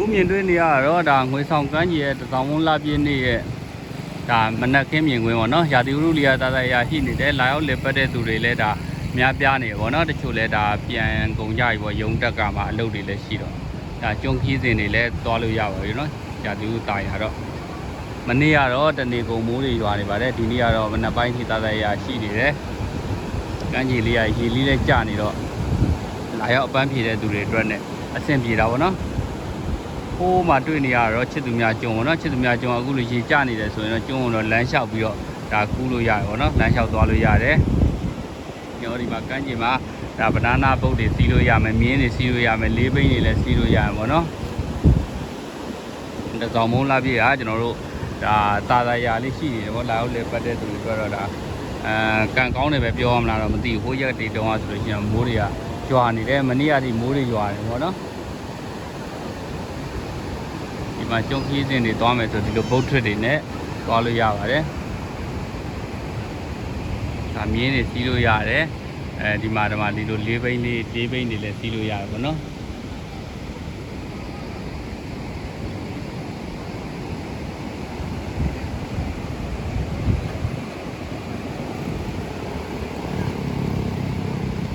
ခုမြင်တွေ့နေရတော့ဒါငွေဆောင်ကမ်းကြီးရဲ့တစောင်းမုံလာပြည့်နေ့ရဲ့ဒါမနက်ခင်းမြင်ကွင်းပေါ့နော်ရာသီဥတုလီယာတာတာရာရှိနေတယ်လာရောက်လေပတ်တဲ့သူတွေလည်းဒါများပြားနေပေါ့နော်တချို့လည်းဒါပြန်ကုန်ကြပြီပေါ့ယုံတက်ကမှအလုပ်တွေလည်းရှိတော့ဒါကျုံခီးစင်တွေလည်းသွားလို့ရပါပြီနော်ရာသီဥတုတာရတော့မနေ့ကတော့တနေကုန်မိုးတွေရွာနေပါတယ်ဒီနေ့ကတော့မနက်ပိုင်းထိတာတာရာရှိနေတယ်ကမ်းကြီးလေးရရေလေးလည်းကျနေတော့လာရောက်အပန်းဖြေတဲ့သူတွေအတွက်နဲ့အဆင်ပြေတာပေါ့နော် ဟိုးမှာတွေ့နေရတော့ချစ်သူများကျုံပေါ့နော်ချစ်သူများကျုံအခုလိုရေကျနေတယ်ဆိုရင်တော့ကျုံတော့လမ်းလျှောက်ပြီးတော့ဒါကူးလို့ရတယ်ပေါ့နော်လမ်းလျှောက်သွားလို့ရတယ်ညောဒီမှာကမ်းခြေမှာဒါဘနာနာပုတ်တွေစီးလို့ရမယ်မြင်းတွေစီးလို့ရမယ်လေးဘိန်းတွေလည်းစီးလို့ရမယ်ပေါ့နော်တကောင်မုံလာပြည့်ဟာကျွန်တော်တို့ဒါတာတာရာလေးရှိနေတယ်ပေါ့လာဟုတ်လေပတ်တဲ့သူတွေပြောတော့ဒါအဲကန်ကောင်းတယ်ပဲပြောရမလားတော့မသိဘူးဟိုရက်တွေတုန်းကဆိုလို့ရှိရင်မိုးတွေကကြွာနေတယ်မနေ့ကဒီမိုးတွေကြွာတယ်ပေါ့နော်ဒီ မှာကျုံခီးစင်တွေသွားမယ်ဆိုဒီလိုဘုတ်ထရစ်တွေနဲ့သွားလို့ရပါတယ်။ဒါမြင်းတွေစီးလို့ရတယ်။အဲဒီမှာဒီမှာဒီလိုလေးဘိန်းလေးလေးဘိန်းတွေလည်းစီးလို့ရတယ်ပေါ့နော်။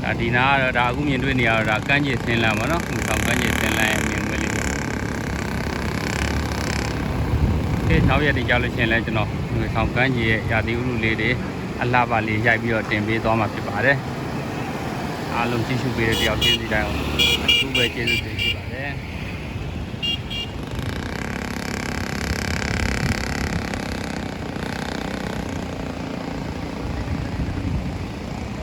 ဒါဒီနာကတော့ဒါအခုမြင်တွေ့နေရတော့ဒါကမ်းခြေဆင်းလမ်းပေါ့နော်။ဒီဆောင်ကမ်းခြေဆင်းလမ်းရဲ့အမြင်ပဲလေးပေါ့ ဒီနောက်ရက်တွေကြောက်လို့ရှိရင်လည်းကျွန်တော်ငွေဆောင်ကန်းကြီးရဲ့ရာသီဥတုလေးတွေအလှပါလေးရိုက်ပြီးတော့တင်ပေးသွားမှာဖြစ်ပါတယ်အားလုံးကြည့်ရှုပေးတဲ့တယောက်ချင်းစီတိုင်းအောင်အထူးပဲကျေးဇူးတင်ရှိပါတယ်